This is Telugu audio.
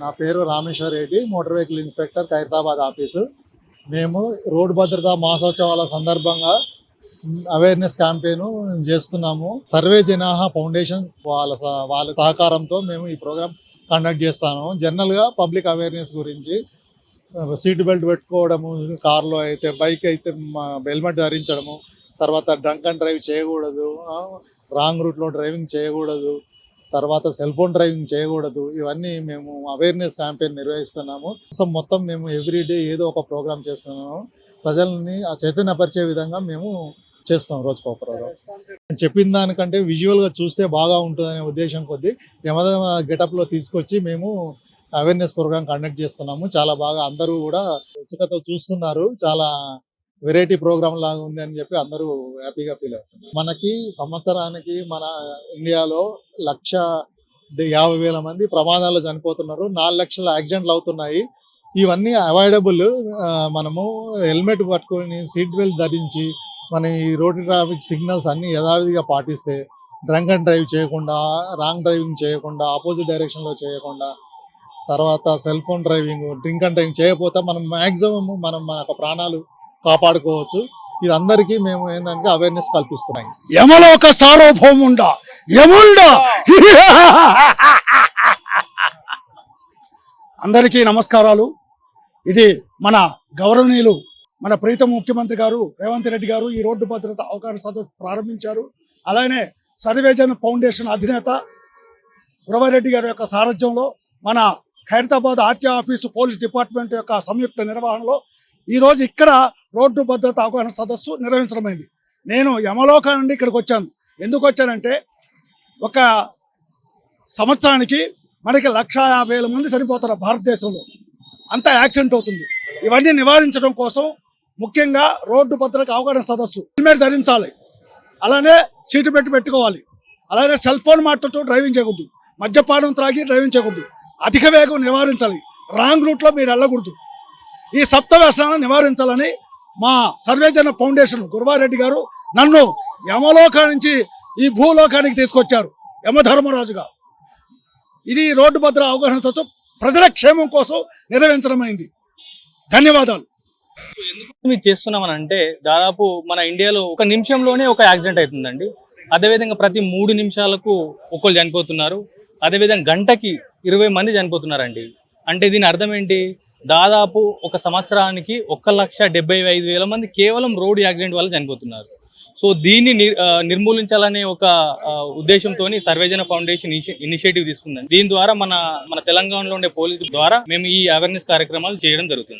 నా పేరు Rameshwar Reddy motor vehicle inspector Khairatabad office. మేము రోడ్డు భద్రతా మాసోత్సవాల సందర్భంగా అవేర్నెస్ క్యాంపెయిన్ చేస్తున్నాము. సర్వే జనాహ ఫౌండేషన్ వాళ్ళ వాళ్ళ సహకారంతో మేము ఈ ప్రోగ్రామ్ కండక్ట్ చేస్తాము జనరల్గా పబ్లిక్ అవేర్నెస్ గురించి సీట్ బెల్ట్ పెట్టుకోవడము కార్లో అయితే బైక్ అయితే హెల్మెట్ ధరించడము తర్వాత డ్రంక్ అండ్ డ్రైవ్ చేయకూడదు రాంగ్ రూట్లో డ్రైవింగ్ చేయకూడదు తర్వాత సెల్ ఫోన్ డ్రైవింగ్ చేయకూడదు. ఇవన్నీ మేము అవేర్నెస్ క్యాంపెయిన్ నిర్వహిస్తున్నాము. అసలు మొత్తం మేము ఎవ్రీడే ఏదో ఒక ప్రోగ్రామ్ చేస్తున్నాము. ప్రజల్ని ఆ చైతన్యపరిచే విధంగా మేము చేస్తాం రోజుకో ప్రోగ్రామ్ నేను చెప్పిన దానికంటే విజువల్గా చూస్తే బాగా ఉంటుందనే ఉద్దేశం కొద్దీ యమద గెటప్లో తీసుకొచ్చి మేము అవేర్నెస్ ప్రోగ్రామ్ కండక్ట్ చేస్తున్నాము. చాలా బాగా అందరూ కూడా ఉత్సుకత చూస్తున్నారు. చాలా వెరైటీ ప్రోగ్రామ్ లాగా ఉంది అని చెప్పి అందరూ హ్యాపీగా ఫీల్ అవుతున్నారు. మనకి సంవత్సరానికి మన ఇండియాలో లక్ష యాభై వేల మంది ప్రమాదాలు చనిపోతున్నారు. నాలుగు లక్షల యాక్సిడెంట్లు అవుతున్నాయి. ఇవన్నీ అవాయిడబుల్ మనము హెల్మెట్ పట్టుకొని సీట్ బెల్ట్ ధరించి మన ఈ రోడ్ ట్రాఫిక్ సిగ్నల్స్ అన్ని యథావిధిగా పాటిస్తే డ్రంక్ అండ్ డ్రైవ్ చేయకుండా రాంగ్ డ్రైవింగ్ చేయకుండా ఆపోజిట్ డైరెక్షన్లో చేయకుండా తర్వాత cell phone driving drink and driving చేయకపోతే మనం మ్యాక్సిమం మనం మన ప్రాణాలు కాపాడుకోవచ్చు. ఇది అందరికీ మేము ఏంటంటే అవేర్నెస్ కల్పిస్తున్నాయి. యమలోక సార్వభౌముండా. యముండ. అందరికీ నమస్కారాలు. ఇది మన గౌరవనీయులు మన ప్రీతం ముఖ్యమంత్రి గారు రేవంత్ రెడ్డి గారు ఈ రోడ్డు భద్రత అవకాశ సదస్సు ప్రారంభించారు. అలానే సర్వేజన్ ఫౌండేషన్ అధినేత గురవారెడ్డి గారి యొక్క సారథ్యంలో మన Khairatabad RT office police department యొక్క సంయుక్త నిర్వహణలో ఈరోజు ఇక్కడ రోడ్డు భద్రత అవగాహన సదస్సు నిర్వహించడమైంది. నేను యమలోక నుండి ఇక్కడికి వచ్చాను. ఎందుకు వచ్చానంటే ఒక సంవత్సరానికి మనకి లక్ష యాభై వేల మంది చనిపోతారు భారతదేశంలో అంతా యాక్సిడెంట్ అవుతుంది. ఇవన్నీ నివారించడం కోసం ముఖ్యంగా రోడ్డు భద్రత అవగాహన సదస్సు హెల్మెట్ ధరించాలి. అలానే సీటు పెట్టి పెట్టుకోవాలి. అలానే సెల్ ఫోన్ మాట్లాడుతూ డ్రైవింగ్ చేయకూడదు. మద్యపానం త్రాగి డ్రైవింగ్ చేయకూడదు. అధిక వేగం నివారించాలి. రాంగ్ రూట్లో మీరు వెళ్ళకూడదు. ఈ సప్త వ్యసనాలను నివారించాలని మా సర్వేజన ఫౌండేషన్ గురువారెడ్డి గారు నన్ను యమలోకా నుంచి ఈ భూలోకానికి తీసుకొచ్చారు యమధర్మరాజుగా. ఇది రోడ్డు భద్ర అవగాహన ప్రజల క్షేమం కోసం నిర్వహించడమైంది. ధన్యవాదాలు. మేము చేస్తున్నామని అంటే దాదాపు మన ఇండియాలో ఒక నిమిషంలోనే ఒక యాక్సిడెంట్ అవుతుందండి. అదేవిధంగా ప్రతి మూడు నిమిషాలకు ఒకళ్ళు చనిపోతున్నారు. అదేవిధంగా గంటకి ఇరవై మంది చనిపోతున్నారండి. అంటే దీని అర్థం ఏంటి? దాదాపు ఒక సంవత్సరానికి ఒక లక్ష డెబ్బై ఐదు వేల మంది కేవలం రోడ్ యాక్సిడెంట్ వల్ల చనిపోతున్నారు. సో దీన్ని నిర్ నిర్మూలించాలనే ఒక ఉద్దేశంతో సర్వేజన ఫౌండేషన్ ఇనిషియేటివ్ తీసుకుందండి. దీని ద్వారా మన మన తెలంగాణలో ఉండే పోలీసు ద్వారా మేము ఈ అవేర్నెస్ కార్యక్రమాలు చేయడం జరుగుతుంది.